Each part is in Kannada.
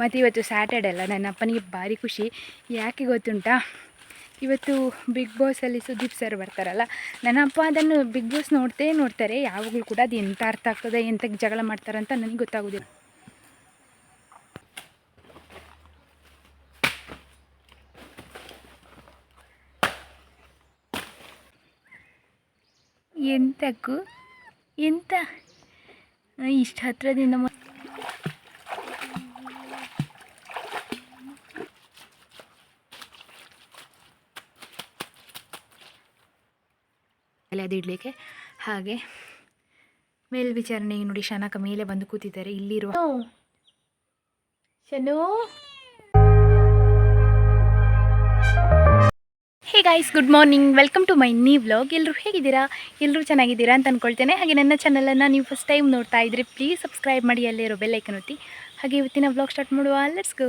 ಮತ್ತು ಇವತ್ತು ಸ್ಯಾಟರ್ಡೆ ಅಲ್ಲ, ನನ್ನ ಅಪ್ಪನಿಗೆ ಭಾರಿ ಖುಷಿ. ಯಾಕೆ ಗೊತ್ತುಂಟ? ಇವತ್ತು ಬಿಗ್ ಬಾಸಲ್ಲಿ ಸುದೀಪ್ ಸರ್ ಬರ್ತಾರಲ್ಲ, ನನ್ನ ಅಪ್ಪ ಅದನ್ನು ಬಿಗ್ ಬಾಸ್ ನೋಡ್ತೇ ನೋಡ್ತಾರೆ, ಯಾವಾಗಲೂ ಕೂಡ ಅದು ಎಂಥ ಅರ್ಥ ಆಗ್ತದೆ ಎಂಥಕ್ಕೆ ಜಗಳ ಮಾಡ್ತಾರಂತ ನನಗೆ ಗೊತ್ತಾಗೋದಿಲ್ಲ. ಎಂತಕ್ಕೂ ಎಂತ? ಇಷ್ಟು ಹತ್ರದಿಂದ ಅದು ಇಡಲಿಕ್ಕೆ ಹಾಗೆ ಮೇಲ್ವಿಚಾರಣೆಗೆ ನೋಡಿ ಶನಕ ಮೇಲೆ ಬಂದು ಕೂತಿದ್ದಾರೆ. ಇಲ್ಲಿರುವ Shanu. Hey guys good morning welcome to my ನೀ ವ್ಲಾಗ್ ಎಲ್ಲರೂ ಹೇಗಿದ್ದೀರಾ? ಎಲ್ಲರೂ ಚೆನ್ನಾಗಿದ್ದೀರಾ ಅಂತ ಅಂದ್ಕೊಳ್ತೇನೆ ಹಾಗೆ ನನ್ನ ಚಾನಲನ್ನು ನೀವು ಫಸ್ಟ್ ಟೈಮ್ ನೋಡ್ತಾ ಇದ್ರೆ ಪ್ಲೀಸ್ ಸಬ್ಸ್ಕ್ರೈಬ್ ಮಾಡಿ ಅಲ್ಲೇ ಇರೋ ಬೆಲ್ಲೈಕನ್ ಒತ್ತಿ. ಹಾಗೆ ಇವತ್ತಿನ ವ್ಲಾಗ್ ಸ್ಟಾರ್ಟ್ ಮಾಡುವ. ಲೆಟ್ಸ್ ಗೋ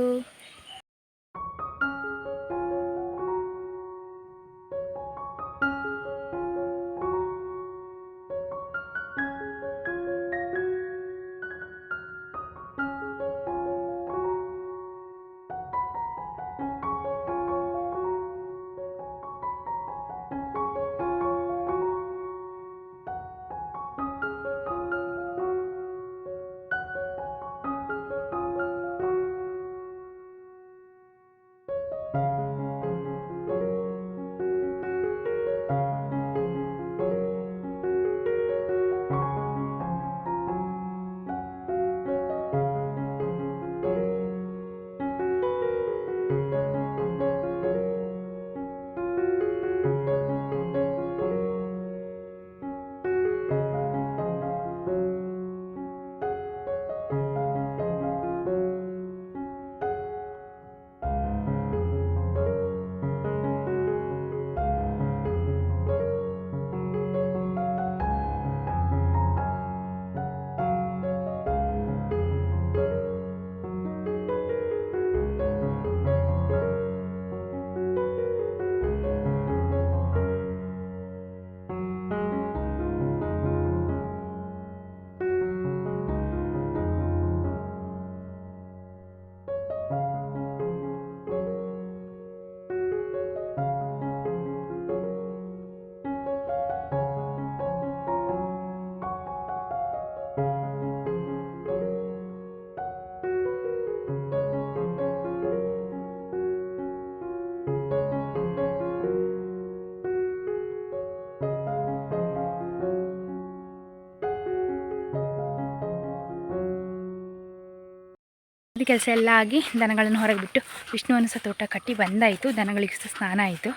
ಕೆಲಸ ಎಲ್ಲ ಆಗಿ ದನಗಳನ್ನು ಹೊರಗೆ ಬಿಟ್ಟು ವಿಷ್ಣುವನ್ನು ಸಹ ತೋಟ ಕಟ್ಟಿ ಬಂದಾಯಿತು. ದನಗಳಿಗೆ ಸಹ ಸ್ನಾನ ಆಯಿತು.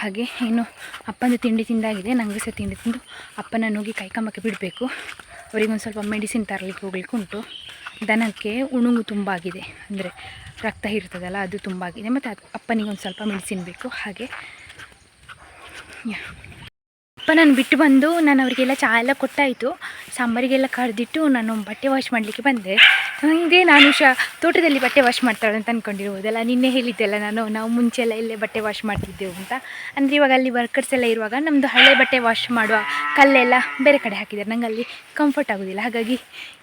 ಹಾಗೆ ಇನ್ನು ಅಪ್ಪಂದು ತಿಂಡಿ ತಿಂದಾಗಿದೆ. ನನಗೆ ಸಹ ತಿಂಡಿ ತಿಂದು ಅಪ್ಪನ ನುಗ್ಗಿ ಕೈಕಂಬಕ್ಕೆ ಬಿಡಬೇಕು. ಅವರಿಗೊಂದು ಸ್ವಲ್ಪ ಮೆಡಿಸಿನ್ ತರಲಿಕ್ಕೆ ಹೋಗ್ಲಿಕ್ಕೆ ಉಂಟು. ದನಕ್ಕೆ ಉಣುಗು ತುಂಬ ಆಗಿದೆ ಅಂದರೆ ರಕ್ತ ಇರ್ತದಲ್ಲ ಅದು ತುಂಬ ಆಗಿದೆ ಮತ್ತು ಅಪ್ಪನಿಗೆ ಒಂದು ಸ್ವಲ್ಪ ಮೆಡಿಸಿನ್ ಬೇಕು. ಹಾಗೆ ಅಪ್ಪ ನಾನು ಬಿಟ್ಟು ಬಂದು ನಾನು ಅವರಿಗೆಲ್ಲ ಚಹಾ ಎಲ್ಲ ಕೊಟ್ಟಾಯಿತು. ಸಾಂಬಾರಿಗೆಲ್ಲ ಕರೆದಿಟ್ಟು ನಾನು ಬಟ್ಟೆ ವಾಶ್ ಮಾಡಲಿಕ್ಕೆ ಬಂದೆ. ನನಗೆ ನಾನು ಶ ತೋಟದಲ್ಲಿ ಬಟ್ಟೆ ವಾಶ್ ಮಾಡ್ತಾಳೆ ಅಂತ ಅಂದ್ಕೊಂಡಿರ್ಬೋದಲ್ಲ ನಿನ್ನೆ ಹೇಳಿದ್ದೆಲ್ಲ ನಾನು, ನಾವು ಮುಂಚೆ ಎಲ್ಲ ಇಲ್ಲೇ ಬಟ್ಟೆ ವಾಶ್ ಮಾಡ್ತಿದ್ದೆವು ಅಂತ. ಅಂದರೆ ಇವಾಗ ಅಲ್ಲಿ ವರ್ಕರ್ಸ್ ಎಲ್ಲ ಇರುವಾಗ ನಮ್ಮದು ಹಳೆ ಬಟ್ಟೆ ವಾಶ್ ಮಾಡುವ ಕಲ್ಲೆಲ್ಲ ಬೇರೆ ಕಡೆ ಹಾಕಿದ್ದಾರೆ. ನಂಗೆ ಅಲ್ಲಿ ಕಂಫರ್ಟ್ ಆಗೋದಿಲ್ಲ. ಹಾಗಾಗಿ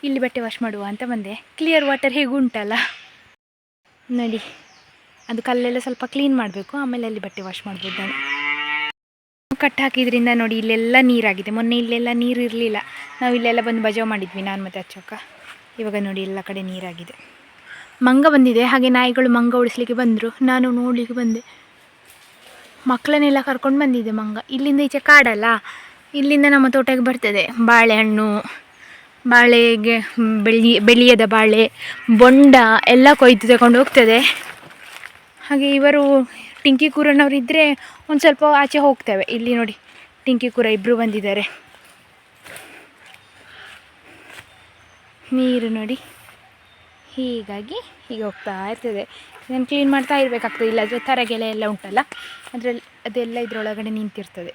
ಇಲ್ಲಿ ಬಟ್ಟೆ ವಾಶ್ ಮಾಡುವ ಅಂತ ಬಂದೆ. ಕ್ಲಿಯರ್ ವಾಟರ್ ಹೇಗೂ ಉಂಟಲ್ಲ? ನೋಡಿ, ಅದು ಕಲ್ಲೆಲ್ಲ ಸ್ವಲ್ಪ ಕ್ಲೀನ್ ಮಾಡಬೇಕು. ಆಮೇಲೆ ಅಲ್ಲಿ ಬಟ್ಟೆ ವಾಶ್ ಮಾಡ್ಬೋದು ನಾನು. ಕಟ್ ಹಾಕಿದ್ರಿಂದ ನೋಡಿ ಇಲ್ಲೆಲ್ಲ ನೀರಾಗಿದೆ. ಮೊನ್ನೆ ಇಲ್ಲೆಲ್ಲ ನೀರು ಇರಲಿಲ್ಲ. ನಾವು ಇಲ್ಲೆಲ್ಲ ಬಂದು ಬಜಾವ್ ಮಾಡಿದ್ವಿ ನಾನು ಮತ್ತು ಅಚ್ಚಕ್ಕ ಇವಾಗ ನೋಡಿ ಎಲ್ಲ ಕಡೆ ನೀರಾಗಿದೆ. ಮಂಗ ಬಂದಿದೆ. ಹಾಗೆ ನಾಯಿಗಳು ಮಂಗ ಉಳಿಸ್ಲಿಕ್ಕೆ ಬಂದರು. ನಾನು ನೋಡ್ಲಿಕ್ಕೆ ಬಂದೆ. ಮಕ್ಕಳನ್ನೆಲ್ಲ ಕರ್ಕೊಂಡು ಬಂದಿದೆ ಮಂಗ. ಇಲ್ಲಿಂದ ಈಚೆ ಕಾಡಲ್ಲ. ಇಲ್ಲಿಂದ ನಮ್ಮ ತೋಟಕ್ಕೆ ಬರ್ತದೆ. ಬಾಳೆಹಣ್ಣು, ಬಾಳೆಗೆ ಬೆಳಿ ಬೆಳೆಯದ ಬಾಳೆ, ಬೊಂಡ ಎಲ್ಲ ಕೊಯ್ದು ತಗೊಂಡು ಹೋಗ್ತದೆ. ಹಾಗೆ ಇವರು ಟಿಂಕಿ ಕೂರನವ್ರು ಇದ್ದರೆ ಒಂದು ಸ್ವಲ್ಪ ಆಚೆ ಹೋಗ್ತೇವೆ. ಇಲ್ಲಿ ನೋಡಿ ಟಿಂಕಿ ಕೂರ ಇಬ್ಬರು ಬಂದಿದ್ದಾರೆ. ನೀರು ನೋಡಿ ಹೀಗಾಗಿ ಹೀಗೆ ಹೋಗ್ತಾ ಇರ್ತದೆ. ಇದನ್ನು ಕ್ಲೀನ್ ಮಾಡ್ತಾ ಇರಬೇಕಾಗ್ತದೆ. ಇಲ್ಲಾದರೆ ತರಗೆಲೆ ಎಲ್ಲ ಉಂಟಲ್ಲ? ಅದರಲ್ಲಿ ಅದೆಲ್ಲ ಇದರೊಳಗಡೆ ನಿಂತಿರ್ತದೆ.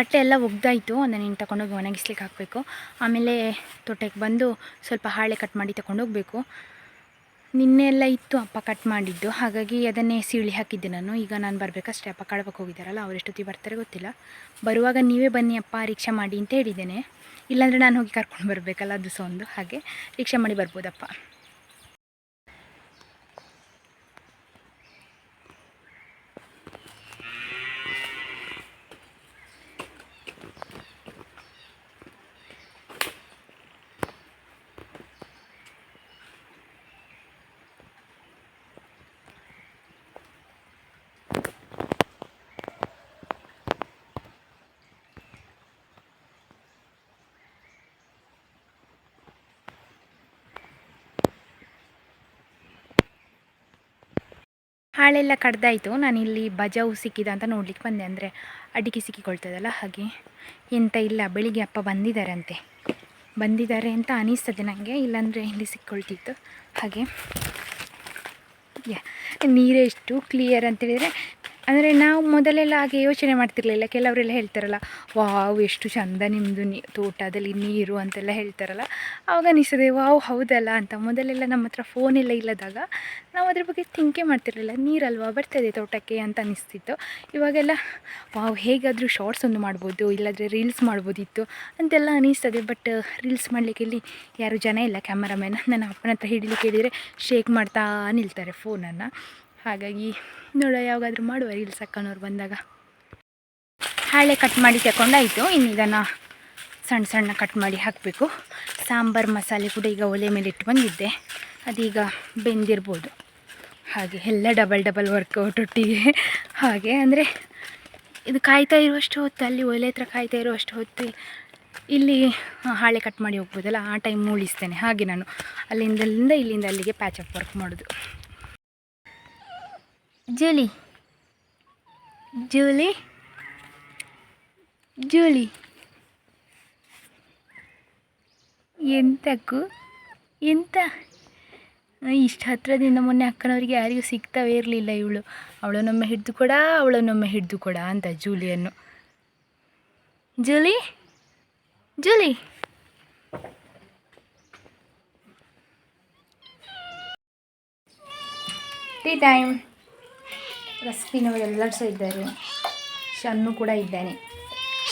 ಬಟ್ಟೆ ಎಲ್ಲ ಒಗ್ದಾಯಿತು, ಅದನ್ನು ನೀನು ತಗೊಂಡೋಗಿ ಒಣಗಿಸ್ಲಿಕ್ಕೆ ಹಾಕಬೇಕು. ಆಮೇಲೆ ತೋಟಕ್ಕೆ ಬಂದು ಸ್ವಲ್ಪ ಹಾಳೆ ಕಟ್ ಮಾಡಿ ತಗೊಂಡೋಗ್ಬೇಕು ನಿನ್ನೆ ಎಲ್ಲ ಇತ್ತು ಅಪ್ಪ ಕಟ್ ಮಾಡಿದ್ದು, ಹಾಗಾಗಿ ಅದನ್ನೇ ಸೀಳಿ ಹಾಕಿದ್ದೆ ನಾನು. ಈಗ ನಾನು ಬರಬೇಕಷ್ಟೇ, ಅಪ್ಪ ಕಳ್ಬೇಕು ಹೋಗಿದ್ದಾರಲ್ಲ ಅವ್ರು ಎಷ್ಟೊತ್ತಿಗೆ ಬರ್ತಾರೆ ಗೊತ್ತಿಲ್ಲ. ಬರುವಾಗ ನೀವೇ ಬನ್ನಿ ಅಪ್ಪ, ರಿಕ್ಷಾ ಮಾಡಿ ಅಂತ ಹೇಳಿದ್ದೇನೆ. ಇಲ್ಲಾಂದರೆ ನಾನು ಹೋಗಿ ಕರ್ಕೊಂಡು ಬರಬೇಕಲ್ಲ, ಅದು ಸಹ ಒಂದು. ಹಾಗೆ ರಿಕ್ಷಾ ಮಾಡಿ ಬರ್ಬೋದಪ್ಪ. ಹಾಳೆಲ್ಲ ಕಡ್ದಾಯಿತು. ನಾನಿಲ್ಲಿ ಬಜಾವು ಸಿಕ್ಕಿದ ಅಂತ ನೋಡ್ಲಿಕ್ಕೆ ಬಂದೆ. ಅಂದರೆ ಅಡಿಕೆ ಸಿಕ್ಕಿಕೊಳ್ತದಲ್ಲ ಹಾಗೆ. ಎಂತ ಇಲ್ಲ, ಬೆಳಿಗ್ಗೆ ಅಪ್ಪ ಬಂದಿದ್ದಾರಂತೆ. ಬಂದಿದ್ದಾರೆ ಅಂತ ಅನಿಸ್ತದೆ ನನಗೆ ಇಲ್ಲಾಂದರೆ ಇಲ್ಲಿ ಸಿಕ್ಕೊಳ್ತಿತ್ತು. ಹಾಗೆ. ಯಾ, ನೀರೇ ಎಷ್ಟು ಕ್ಲಿಯರ್ ಅಂತೇಳಿದರೆ ಅಂದರೆ ನಾವು ಮೊದಲೆಲ್ಲ ಹಾಗೆ ಯೋಚನೆ ಮಾಡ್ತಿರ್ಲಿಲ್ಲ. ಕೆಲವರೆಲ್ಲ ಹೇಳ್ತಾರಲ್ಲ, ವಾವ್, ಎಷ್ಟು ಚಂದ ನಿಮ್ಮದು ನೀ, ತೋಟದಲ್ಲಿ ನೀರು ಅಂತೆಲ್ಲ ಹೇಳ್ತಾರಲ್ಲ. ಆವಾಗ ಅನಿಸ್ತದೆ, ವಾವ್, ಹೌದಲ್ಲ? ಅಂತ. ಮೊದಲೆಲ್ಲ ನಮ್ಮ ಹತ್ರ ಫೋನೆಲ್ಲ ಇಲ್ಲದಾಗ ನಾವು ಅದ್ರ ಬಗ್ಗೆ ಥಿಂಕೆ ಮಾಡ್ತಿರಲಿಲ್ಲ. ನೀರಲ್ವಾ ಬರ್ತದೆ ತೋಟಕ್ಕೆ ಅಂತ ಅನಿಸ್ತಿತ್ತು. ಇವಾಗೆಲ್ಲ, ವಾವ್, ಹೇಗಾದರೂ ಶಾರ್ಟ್ಸ್ ಒಂದು ಮಾಡ್ಬೋದು, ಇಲ್ಲಾದರೆ ರೀಲ್ಸ್ ಮಾಡ್ಬೋದಿತ್ತು ಅಂತೆಲ್ಲ ಅನಿಸ್ತದೆ. ಬಟ್ ರೀಲ್ಸ್ ಮಾಡಲಿಕ್ಕೆ ಇಲ್ಲಿ ಯಾರು ಜನ ಇಲ್ಲ ಕ್ಯಾಮರಾಮ್ಯಾನ್ ನನ್ನ ಅಪ್ಪನ ಹತ್ರ ಹಿಡಿಲಿಕ್ಕೆ ಹೇಳಿದರೆ ಶೇಕ್ ಮಾಡ್ತಾ ನಿಲ್ತಾರೆ ಫೋನನ್ನು ಹಾಗಾಗಿ ನೋಡ, ಯಾವಾಗಾದರೂ ಮಾಡುವ ರೀಲ್ಸ್ ಅಕ್ಕನವ್ರು ಬಂದಾಗ. ಹಾಳೆ ಕಟ್ ಮಾಡಿ ತಗೊಂಡಾಯಿತು ಇನ್ನು ಇದನ್ನು ಸಣ್ಣ ಸಣ್ಣ ಕಟ್ ಮಾಡಿ ಹಾಕಬೇಕು. ಸಾಂಬಾರು ಮಸಾಲೆ ಕೂಡ ಈಗ ಒಲೆ ಮೇಲೆ ಇಟ್ಟು ಬಂದಿದ್ದೆ. ಅದೀಗ ಬೆಂದಿರ್ಬೋದು. ಹಾಗೆ ಎಲ್ಲ ಡಬಲ್ ಡಬಲ್ ವರ್ಕೌಟ್ ಒಟ್ಟಿಗೆ. ಹಾಗೆ ಅಂದರೆ ಇದು ಕಾಯ್ತಾ ಇರುವಷ್ಟು ಹೊತ್ತು, ಅಲ್ಲಿ ಒಲೆ ಹತ್ರ ಕಾಯ್ತಾ ಇರುವಷ್ಟು ಹೊತ್ತು ಇಲ್ಲಿ ಹಾಳೆ ಕಟ್ ಮಾಡಿ ಹೋಗ್ಬೋದಲ್ಲ, ಆ ಟೈಮ್ ಮೂಳಿಸ್ತೇನೆ ಹಾಗೆ ನಾನು ಅಲ್ಲಿಂದಲ್ಲಿಂದ ಇಲ್ಲಿಂದ ಅಲ್ಲಿಗೆ ಪ್ಯಾಚಪ್ ವರ್ಕ್ ಮಾಡೋದು. ಜೂಲಿ. ಜೂಲಿ? ಜೂಲಿ. ಎಂತಕ್ಕೂ, ಎಂತ? ಇಷ್ಟು ಹತ್ರದಿಂದ ಮೊನ್ನೆ ಅಕ್ಕನವರಿಗೆ ಯಾರಿಗೂ ಸಿಗ್ತಾವೇ ಇರಲಿಲ್ಲ ಇವಳು. ಅವಳನ್ನೊಮ್ಮೆ ಹಿಡಿದು ಕೊಡ, ಅವಳನ್ನೊಮ್ಮೆ ಹಿಡಿದು ಕೊಡ ಅಂತ ಜೂಲಿಯನ್ನು. ಜೂಲಿ? ಜೂಲಿ? ಟೀ ಟೈಮ್ ರಸ್ಪಿನವರೆಲ್ಲರೂ ಸಹ ಇದ್ದಾರೆ. ಶನ್ನು ಕೂಡ ಇದ್ದಾನೆ.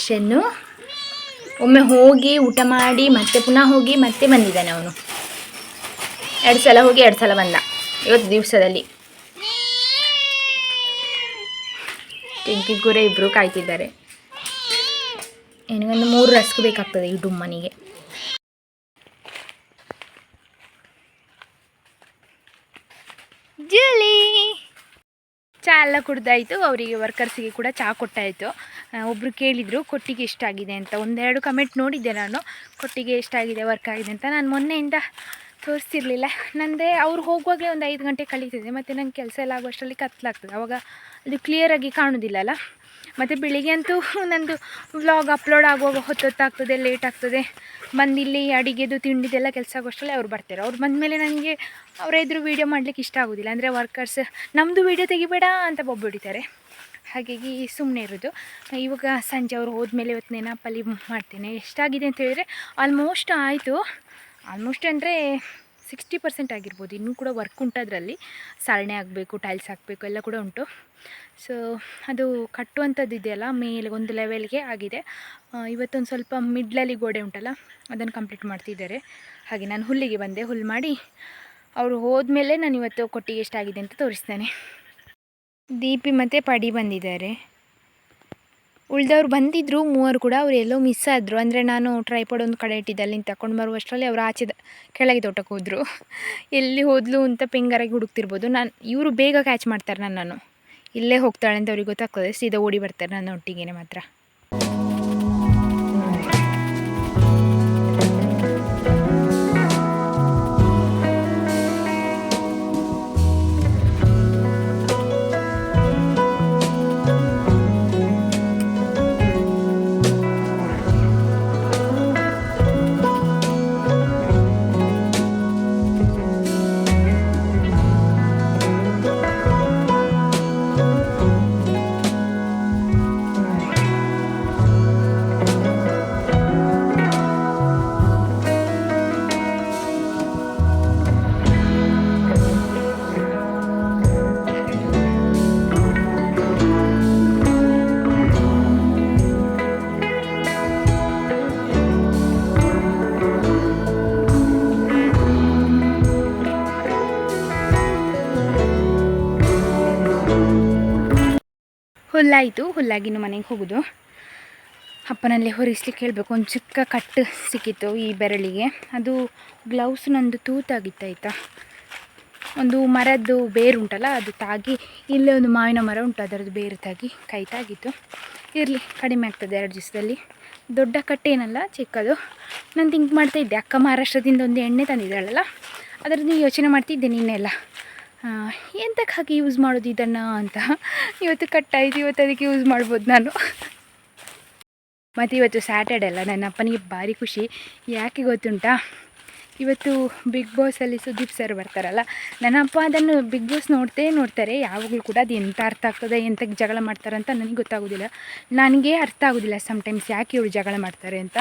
ಶನ್ನು ಒಮ್ಮೆ ಹೋಗಿ ಊಟ ಮಾಡಿ, ಮತ್ತೆ ಪುನಃ ಹೋಗಿ ಮತ್ತೆ ಬಂದಿದ್ದಾನೆ ಅವನು. ಎರಡು ಸಲ ಹೋಗಿ ಎರಡು ಸಲ ಬಂದ ಇವತ್ತು ದಿವಸದಲ್ಲಿ. ಟೆಂಕಿ ಗುರೆ ಇಬ್ಬರು ಕಾಯ್ತಿದ್ದಾರೆ. ನನಗೊಂದು ಮೂರು ರಸ್ಕ್ ಬೇಕಾಗ್ತದೆ ಈ ಡುಮ್ಮನಿಗೆ. ಜೂಲಿ ಚಹಾ ಎಲ್ಲ ಕುಡ್ದಾಯಿತು, ಅವರಿಗೆ ವರ್ಕರ್ಸಿಗೆ ಕೂಡ ಚಹಾ ಕೊಟ್ಟಾಯಿತು. ಒಬ್ಬರು ಕೇಳಿದರು, ಕೊಟ್ಟಿಗೆ ಎಷ್ಟಾಗಿದೆ ಅಂತ. ಒಂದೆರಡು ಕಮೆಂಟ್ ನೋಡಿದ್ದೆ ನಾನು. ಕೊಟ್ಟಿಗೆ ಎಷ್ಟಾಗಿದೆ ವರ್ಕ್ ಆಗಿದೆ ಅಂತ? ನಾನು ಮೊನ್ನೆಯಿಂದ ತೋರಿಸ್ತಿರ್ಲಿಲ್ಲ ನಂದೇ ಅವ್ರು ಹೋಗುವಾಗಲೇ ಒಂದು ಐದು ಗಂಟೆ ಕಳೀತಿದೆ ಮತ್ತು ನಂಗೆ ಕೆಲಸ ಎಲ್ಲ ಆಗುವಷ್ಟರಲ್ಲಿ ಕತ್ಲಾಗ್ತದೆ. ಅವಾಗ ಅದು ಕ್ಲಿಯರಾಗಿ ಕಾಣೋದಿಲ್ಲಲ್ಲ. ಮತ್ತು ಬೆಳಿಗ್ಗೆ ಅಂತೂ ನಂದು ವ್ಲಾಗ್ ಅಪ್ಲೋಡ್ ಆಗುವಾಗ ಹೊತ್ತೊತ್ತಾಗ್ತದೆ ಲೇಟ್ ಆಗ್ತದೆ. ಬಂದಿಲ್ಲಿ ಅಡಿಗೆದು ತಿಂಡಿದೆಲ್ಲ ಕೆಲಸ ಆಗೋಷ್ಟರಲ್ಲಿ ಅವ್ರು ಬರ್ತಾರೆ. ಅವ್ರು ಬಂದಮೇಲೆ ನನಗೆ ಅವರ ವೀಡಿಯೋ ಮಾಡಲಿಕ್ಕೆ ಇಷ್ಟ ಆಗೋದಿಲ್ಲ. ಅಂದರೆ ವರ್ಕರ್ಸ್ ನಮ್ಮದು ವೀಡಿಯೋ ತೆಗಿಬೇಡ ಅಂತ ಬೊಬ್ಬೊಡಿತಾರೆ ಹಾಗಾಗಿ ಸುಮ್ಮನೆ ಇರೋದು. ಇವಾಗ ಸಂಜೆ ಅವರು ಹೋದ್ಮೇಲೆ ಇವತ್ತು ನೆನಪಲ್ಲಿ ಮಾಡ್ತೇನೆ. ಎಷ್ಟಾಗಿದೆ ಅಂತ ಹೇಳಿದರೆ ಆಲ್ಮೋಸ್ಟ್ ಆಯಿತು. ಆಲ್ಮೋಸ್ಟ್ ಅಂದರೆ ಸಿಕ್ಸ್ಟಿ ಪರ್ಸೆಂಟ್ ಆಗಿರ್ಬೋದು. ಇನ್ನೂ ಕೂಡ ವರ್ಕ್ ಉಂಟು ಅದರಲ್ಲಿ ಸಾರಣೆ ಆಗಬೇಕು ಟೈಲ್ಸ್ ಹಾಕಬೇಕು, ಎಲ್ಲ ಕೂಡ ಉಂಟು. ಸೊ ಅದು ಕಟ್ಟುವಂಥದ್ದು ಇದೆಯಲ್ಲ, ಮೇಲೆ ಒಂದು ಲೆವೆಲ್ಗೆ ಆಗಿದೆ. ಇವತ್ತೊಂದು ಸ್ವಲ್ಪ ಮಿಡ್ಲಲ್ಲಿ ಗೋಡೆ ಉಂಟಲ್ಲ, ಅದನ್ನು ಕಂಪ್ಲೀಟ್ ಮಾಡ್ತಿದ್ದಾರೆ. ಹಾಗೆ ನಾನು ಹುಲ್ಲಿಗೆ ಬಂದೆ, ಹುಲ್ಲು ಮಾಡಿ. ಅವರು ಹೋದ್ಮೇಲೆ ನಾನು ಇವತ್ತು ಕೊಟ್ಟಿಗೆ ಎಷ್ಟಾಗಿದೆ ಅಂತ ತೋರಿಸ್ತೇನೆ. ದೀಪಿ ಮತ್ತು ಪಡಿ ಬಂದಿದ್ದಾರೆ. ಉಳ್ದವ್ರು ಬಂದಿದ್ದರು ಮೂವರು ಕೂಡ ಅವ್ರು ಎಲ್ಲೋ ಮಿಸ್ ಆದರು. ಅಂದರೆ ನಾನು ಟ್ರೈಪಾಡ್ ಒಂದು ಕಡೆ ಇಟ್ಟಿದ್ದೆ, ಅಲ್ಲಿಂದ ತಗೊಂಡು ಬರುವಷ್ಟರಲ್ಲಿ ಅವ್ರು ಆಚೆದ, ಕೆಳಗೆ ತೋಟಕ್ಕೆ ಹೋದರು. ಎಲ್ಲಿ ಹೋದ್ಲು ಅಂತ ಪಿಂಗರಾಗಿ ಹುಡುಕ್ತಿರ್ಬೋದು. ನಾನು, ಇವರು ಬೇಗ ಕ್ಯಾಚ್ ಮಾಡ್ತಾರೆ ನನ್ನನ್ನು. ಇಲ್ಲೇ ಹೋಗ್ತಾಳೆ ಅಂತ ಅವ್ರಿಗೆ ಗೊತ್ತಾಗ್ತದೆ, ಸೀದಾ ಓಡಿ ಬರ್ತಾರೆ ನನ್ನ ಒಟ್ಟಿಗೆ ಮಾತ್ರ. ಹುಲ್ಲಾಯಿತು ಹುಲ್ಲಾಗಿ ಮನೆಗೆ ಹೋಗೋದು. ಅಪ್ಪನಲ್ಲೇ ಹೊರಿಸ್ಲಿಕ್ಕೆ ಹೇಳಬೇಕು ಒಂದು ಚಿಕ್ಕ ಕಟ್ಟು ಸಿಕ್ಕಿತ್ತು ಈ ಬೆರಳಿಗೆ. ಅದು ಗ್ಲೌಸ್ ನಂದು ತೂತಾಗಿತ್ತು, ಆಯಿತಾ? ಒಂದು ಮರದ್ದು ಬೇರುಂಟಲ್ಲ ಅದು ತಾಗಿ, ಇಲ್ಲೇ ಒಂದು ಮಾವಿನ ಮರ ಉಂಟು, ಅದರದ್ದು ಬೇರು ತಾಗಿ ಕೈ ತಾಗಿತ್ತು. ಇರಲಿ, ಕಡಿಮೆ ಆಗ್ತದೆ ಎರಡು ದಿವಸದಲ್ಲಿ. ದೊಡ್ಡ ಕಟ್ಟೇನಲ್ಲ ಚಿಕ್ಕದು. ನಾನು ಥಿಂಕ್ ಮಾಡ್ತಾ ಇದ್ದೆ. ಅಕ್ಕ ಮಹಾರಾಷ್ಟ್ರದಿಂದ ಒಂದು ಎಣ್ಣೆ ತಂದಿದ್ದಾಳಲ್ಲ, ಅದರದ್ದು ಯೋಚನೆ ಮಾಡ್ತಿದ್ದೆ ನಿನ್ನೆಲ್ಲ. ಎಂತಕ್ಕೆ ಹಾಗೆ ಯೂಸ್ ಮಾಡೋದು ಇದನ್ನು ಅಂತ? ಇವತ್ತು ಕಟ್ಟಾಯಿತು, ಇವತ್ತು ಅದಕ್ಕೆ ಯೂಸ್ ಮಾಡ್ಬೋದು ನಾನು. ಮತ್ತು ಇವತ್ತು ಸ್ಯಾಟರ್ಡೆ ಅಲ್ಲ, ನನ್ನ ಅಪ್ಪನಿಗೆ ಭಾರಿ ಖುಷಿ. ಯಾಕೆ ಗೊತ್ತುಂಟ? ಇವತ್ತು ಬಿಗ್ ಬಾಸಲ್ಲಿ ಸುದೀಪ್ ಸರ್ ಬರ್ತಾರಲ್ಲ, ನನ್ನ ಅಪ್ಪ ಅದನ್ನು ಬಿಗ್ ಬಾಸ್ ನೋಡ್ತೇ ನೋಡ್ತಾರೆ. ಯಾವಾಗಲೂ ಕೂಡ ಅದು ಎಂಥ ಅರ್ಥ ಆಗ್ತದೆ ಎಂತಕ್ಕೆ ಜಗಳ ಮಾಡ್ತಾರಂತ ನನಗೆ ಗೊತ್ತಾಗೋದಿಲ್ಲ. ನನಗೆ ಅರ್ಥ ಆಗೋದಿಲ್ಲ ಸಮ್ಟೈಮ್ಸ್ ಯಾಕೆ ಇವರು ಜಗಳ ಮಾಡ್ತಾರೆ ಅಂತ.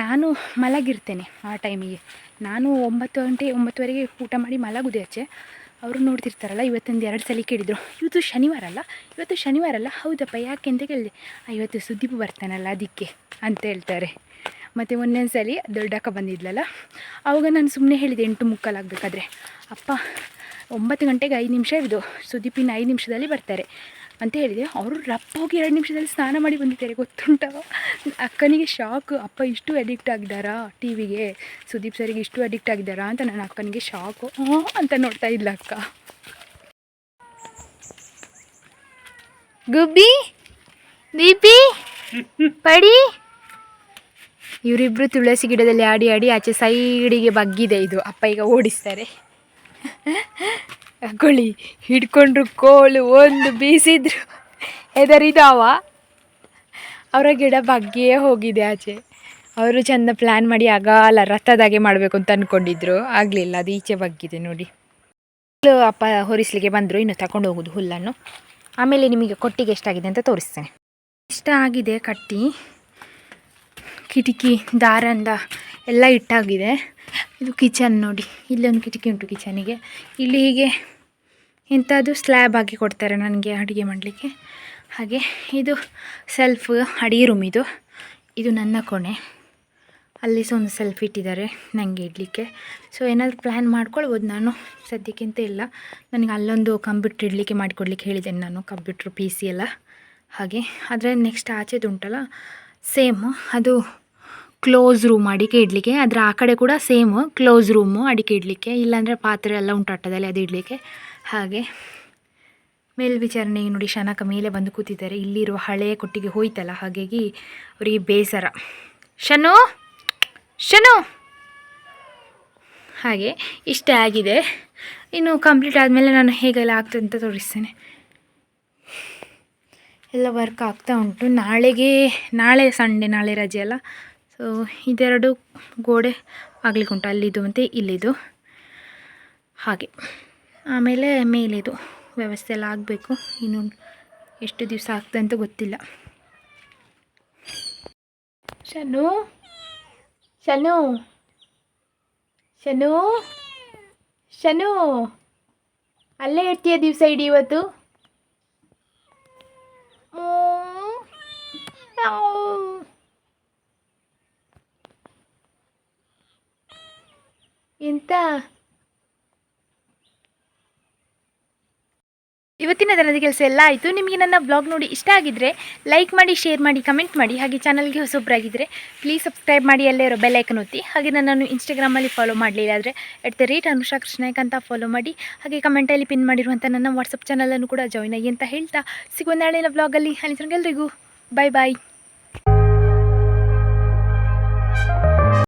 ನಾನು ಮಲಗಿರ್ತೇನೆ ಆ ಟೈಮಿಗೆ ನಾನು ಒಂಬತ್ತು ಗಂಟೆ, ಒಂಬತ್ತುವರೆಗೆ ಊಟ ಮಾಡಿ ಮಲಗುದೇ ಆಚೆ. ಅವರು ನೋಡ್ತಿರ್ತಾರಲ್ಲ ಇವತ್ತೊಂದು ಎರಡು ಸಲ ಕೇಳಿದರು. ಇವತ್ತು ಶನಿವಾರ ಅಲ್ಲ? ಇವತ್ತು ಶನಿವಾರ ಅಲ್ಲ? ಹೌದಪ್ಪ ಯಾಕೆ ಅಂತ ಕೇಳಿದೆ. "ಆ, ಇವತ್ತು ಸುದೀಪ್ ಬರ್ತಾನಲ್ಲ ಅದಕ್ಕೆ ಅಂತ ಹೇಳ್ತಾರೆ. ಮತ್ತು ಒಂದೊಂದು ಸಲ ದೊಡ್ಡಕ್ಕ ಬಂದಿದ್ಲಲ್ಲ? ಆವಾಗ ನಾನು ಸುಮ್ಮನೆ ಹೇಳಿದೆ ಎಂಟು ಮುಕ್ಕಾಲಾಗಬೇಕಾದ್ರೆ ಅಪ್ಪ ಒಂಬತ್ತು ಗಂಟೆಗೆ ಐದು ನಿಮಿಷ ಇರೋದು. ಸುದೀಪಿನ ಐದು ನಿಮಿಷದಲ್ಲಿ ಬರ್ತಾರೆ. ಅಂತ ಹೇಳಿದೆ. ಅವರು ರಪ್ಪ ಹೋಗಿ ಎರಡು ನಿಮಿಷದಲ್ಲಿ ಸ್ನಾನ ಮಾಡಿ ಬಂದಿದ್ದಾರೆ. ಗೊತ್ತುಂಟ? ಅಕ್ಕನಿಗೆ ಶಾಕ್ ಅಪ್ಪ ಇಷ್ಟು ಅಡಿಕ್ಟ್ ಆಗಿದ್ದಾರಾ ಟಿ ವಿಗೆ ಸುದೀಪ್ ಸರಿಗೆ ಇಷ್ಟು ಅಡಿಕ್ಟ್ ಆಗಿದ್ದಾರಾ ಅಂತ ನನ್ನ ಅಕ್ಕನಿಗೆ ಶಾಕು ಅಂತ ನೋಡ್ತಾ ಇಲ್ಲ ಅಕ್ಕ. ಗುಬ್ಬಿ ದೀಪಿ ಪಡಿ. ಇವರಿಬ್ಬರು ತುಳಸಿ ಗಿಡದಲ್ಲಿ ಆಡಿ ಆಡಿ ಆಚೆ ಸೈಡಿಗೆ ಬಗ್ಗಿದೆ ಇದು. ಅಪ್ಪ ಈಗ ಓಡಿಸ್ತಾರೆ. ಅಗೊಳ್ಳಿ ಹಿಡ್ಕೊಂಡ್ರು ಕೋಳು ಒಂದು ಬೀಸಿದ್ರು. ಹೆದರಿದಾವ. ಅವರ ಗಿಡ ಬಗ್ಗಿಯೇ ಹೋಗಿದೆ ಆಚೆ. ಅವರು ಚಂದ ಪ್ಲ್ಯಾನ್ ಮಾಡಿ ಅಗಾಲ ರಥದಾಗೆ ಮಾಡಬೇಕು ಅಂತ ಅಂದ್ಕೊಂಡಿದ್ರು ಆಗಲಿಲ್ಲ, ಅದು ಈಚೆ ಬಗ್ಗಿದೆ ನೋಡಿ. ಅಪ್ಪ ಹೊರಿಸ್ಲಿಕ್ಕೆ ಬಂದರು, ಇನ್ನು ತಗೊಂಡು ಹೋಗೋದು ಹುಲ್ಲನ್ನು. ಆಮೇಲೆ ನಿಮಗೆ ಕೊಟ್ಟಿಗೆ ಎಷ್ಟಾಗಿದೆ ಅಂತ ತೋರಿಸ್ತೇನೆ. ಇಷ್ಟ ಆಗಿದೆ ಕಟ್ಟಿ. ಕಿಟಕಿ ದಾರಂದ ಎಲ್ಲ ಇಟ್ಟಾಗಿದೆ. ಇದು ಕಿಚನ್ ನೋಡಿ. ಇಲ್ಲೊಂದು ಕಿಟಕಿ ಉಂಟು ಕಿಚನಿಗೆ. ಇಲ್ಲಿ ಹೀಗೆ ಇಂಥದ್ದು ಸ್ಲ್ಯಾಬ್ ಹಾಕಿ ಕೊಡ್ತಾರೆ ನನಗೆ ಅಡುಗೆ ಮಾಡಲಿಕ್ಕೆ. ಹಾಗೆ ಇದು ಸೆಲ್ಫ್ ಅಡುಗೆ ರೂಮ್ ಇದು. ಇದು ನನ್ನ ಕೋಣೆ ಅಲ್ಲಿ ಸಹ ಒಂದು ಸೆಲ್ಫ್ ಇಟ್ಟಿದ್ದಾರೆ ನನಗೆ ಇಡಲಿಕ್ಕೆ. ಸೊ ಏನಾದರೂ ಪ್ಲ್ಯಾನ್ ಮಾಡ್ಕೊಳ್ಬೋದು ನಾನು. ಸದ್ಯಕ್ಕಿಂತ ಇಲ್ಲ. ನನಗೆ ಅಲ್ಲೊಂದು ಕಂಪ್ಯೂಟ್ರ್ ಇಡಲಿಕ್ಕೆ ಮಾಡಿಕೊಡ್ಲಿಕ್ಕೆ ಹೇಳಿದ್ದೇನೆ ನಾನು ಕಂಪ್ಯೂಟ್ರ್ ಪಿ ಸಿ ಎಲ್ಲ. ಹಾಗೆ, ಆದರೆ ನೆಕ್ಸ್ಟ್ ಆಚೆದು ಉಂಟಲ್ಲ ಸೇಮ್ ಅದು ಕ್ಲೋಸ್ ರೂಮ್ ಅಡಿಕೆ ಇಡಲಿಕ್ಕೆ, ಅದರ ಆ ಕಡೆ ಕೂಡ ಸೇಮ್ ಕ್ಲೋಸ್ ರೂಮು ಅಡಿಕೆ ಇಡಲಿಕ್ಕೆ, ಇಲ್ಲಾಂದರೆ ಪಾತ್ರೆ ಎಲ್ಲ ಉಂಟು ಅಟ್ಟದಲ್ಲಿ ಅದು ಇಡಲಿಕ್ಕೆ. ಹಾಗೆ ಮೇಲ್ವಿಚಾರಣೆಗೆ ನೋಡಿ ಶನಕ ಮೇಲೆ ಬಂದು ಕೂತಿದ್ದಾರೆ. ಇಲ್ಲಿರುವ ಹಳೆಯ ಕೊಟ್ಟಿಗೆ ಹೋಯ್ತಲ್ಲ, ಹಾಗಾಗಿ ಅವರಿಗೆ ಬೇಸರ. ಶನು ಶನು. ಹಾಗೆ ಇಷ್ಟ ಆಗಿದೆ. ಇನ್ನು ಕಂಪ್ಲೀಟ್ ಆದಮೇಲೆ ನಾನು ಹೇಗೆಲ್ಲ ಆಗ್ತದೆ ಅಂತ ತೋರಿಸ್ತೇನೆ. ಎಲ್ಲ ವರ್ಕ್ ಆಗ್ತಾ ಉಂಟು. ನಾಳೆಗೆ, ನಾಳೆ ಸಂಡೇ ನಾಳೆ ರಜೆ ಅಲ್ಲ? ಸೊ ಇದೆರಡು ಗೋಡೆ ಆಗ್ಲಿಕ್ಕೆ ಉಂಟು. ಅಲ್ಲಿದು ಮತ್ತು ಇಲ್ಲಿದು. ಹಾಗೆ. ಆಮೇಲೆ ಮೇಲಿದು ವ್ಯವಸ್ಥೆ ಎಲ್ಲ ಆಗಬೇಕು. ಇನ್ನು ಎಷ್ಟು ದಿವಸ ಆಗ್ತದೆ ಅಂತ ಗೊತ್ತಿಲ್ಲ. ಶನು? ಶನು? ಶನು? ಶನು? ಅಲ್ಲೇ ಇರ್ತೀಯ ದಿವಸ ಇಡೀ ಇವತ್ತು? ಎಂತ? ಇವತ್ತಿನ ದಿನದ ಕೆಲಸ ಎಲ್ಲ ಆಯಿತು. ನಿಮಗೆ ನನ್ನ ಬ್ಲಾಗ್ ನೋಡಿ ಇಷ್ಟ ಆಗಿದ್ದರೆ ಲೈಕ್ ಮಾಡಿ ಶೇರ್ ಮಾಡಿ ಕಮೆಂಟ್ ಮಾಡಿ, ಹಾಗೆ ಚಾನಲ್ಗೆ ಹೊಸೊಬ್ಬರಾಗಿದ್ದರೆ ಪ್ಲೀಸ್ ಸಬ್ಸ್ಕ್ರೈಬ್ ಮಾಡಿ, ಅಲ್ಲೇ ಇರೋ ಬೆಲ್ಲೈಕನ್ ಒತ್ತಿ. ಹಾಗೆ ನನ್ನನ್ನು ಇನ್ಸ್ಟಾಗ್ರಾಮಲ್ಲಿ ಫಾಲೋ ಮಾಡಲಿಲ್ಲ ಆದರೆ at the rate Anusha Krishnayak ಅಂತ ಫಾಲೋ ಮಾಡಿ, ಹಾಗೆ ಕಮೆಂಟಲ್ಲಿ ಪಿನ್ ಮಾಡಿರುವಂಥ ನನ್ನ ವಾಟ್ಸಪ್ ಚಾನಲನ್ನು ಕೂಡ ಜಾಯ್ನ್ ಆಗಿ ಅಂತ ಹೇಳ್ತಾ. ಸಿಗುವ ನಾಳಿನ ಬ್ಲಾಗಲ್ಲಿ ಅಲ್ಲಿ. ಎಲ್ರಿಗೂ ಬಾಯ್ ಬಾಯ್